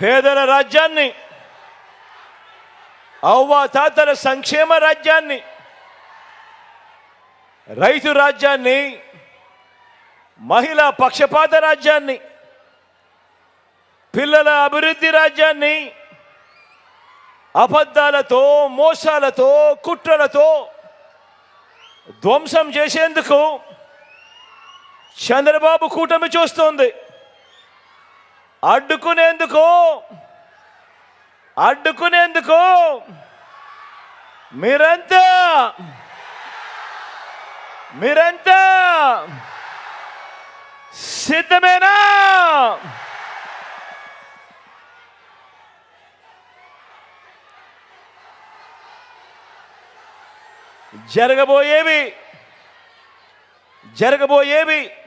పేదల రాజ్యాన్ని అవ్వా తాతల సంక్షేమ రాజ్యాన్ని రైతు రాజ్యాన్ని మహిళా పక్షపాత రాజ్యాన్ని పిల్లల అభివృద్ధి రాజ్యాన్ని అబద్ధాలతో మోసాలతో కుట్రలతో ధ్వంసం చేసేందుకు చంద్రబాబు కూటమి చూస్తోంది. అడ్డుకునేందుకు. అడ్డుకునేందుకు. మీరంతా? మీరంతా? సిద్ధమేనా? జరగబోయేవి. జరగబోయేవి.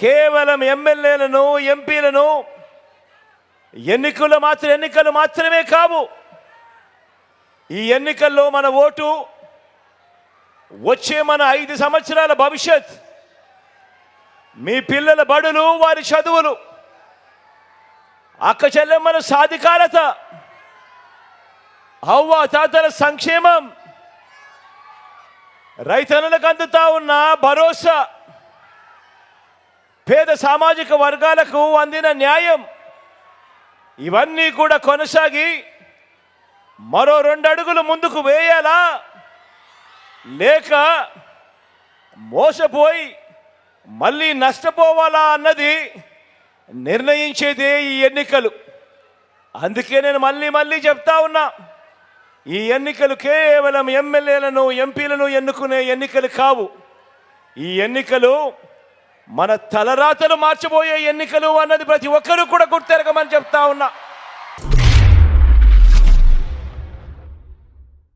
కేవలం ఎమ్మెల్యేలను ఎంపీలను ఎన్నికలు మాత్రం ఎన్నికలు మాత్రమే కావు. ఈ ఎన్నికల్లో మన ఓటు వచ్చే మన ఐదు సంవత్సరాల భవిష్యత్. మీ పిల్లల బడులు వారి చదువులు. అక్క చెల్లెమ్మల సాధికారత. అవ్వ తాతల సంక్షేమం. రైతన్నులకు అందుతా ఉన్న భరోసా. పేద సామాజిక వర్గాలకు అందిన న్యాయం. ఇవన్నీ కూడా కొనసాగి మరో రెండు అడుగులు ముందుకు వేయాలా? లేక మోసపోయి మళ్ళీ నష్టపోవాలా అన్నది నిర్ణయించేదే ఈ ఎన్నికలు. అందుకే నేను మళ్ళీ మళ్ళీ చెప్తా ఉన్నా ఈ ఎన్నికలు కేవలం ఎమ్మెల్యేలను ఎంపీలను ఎన్నుకునే ఎన్నికలు కావు. ఈ ఎన్నికలు మన తలరాతలు మార్చబోయే ఎన్నికలు అన్నది ప్రతి ఒక్కరూ కూడా గుర్తెరగమని చెప్తా ఉన్నా.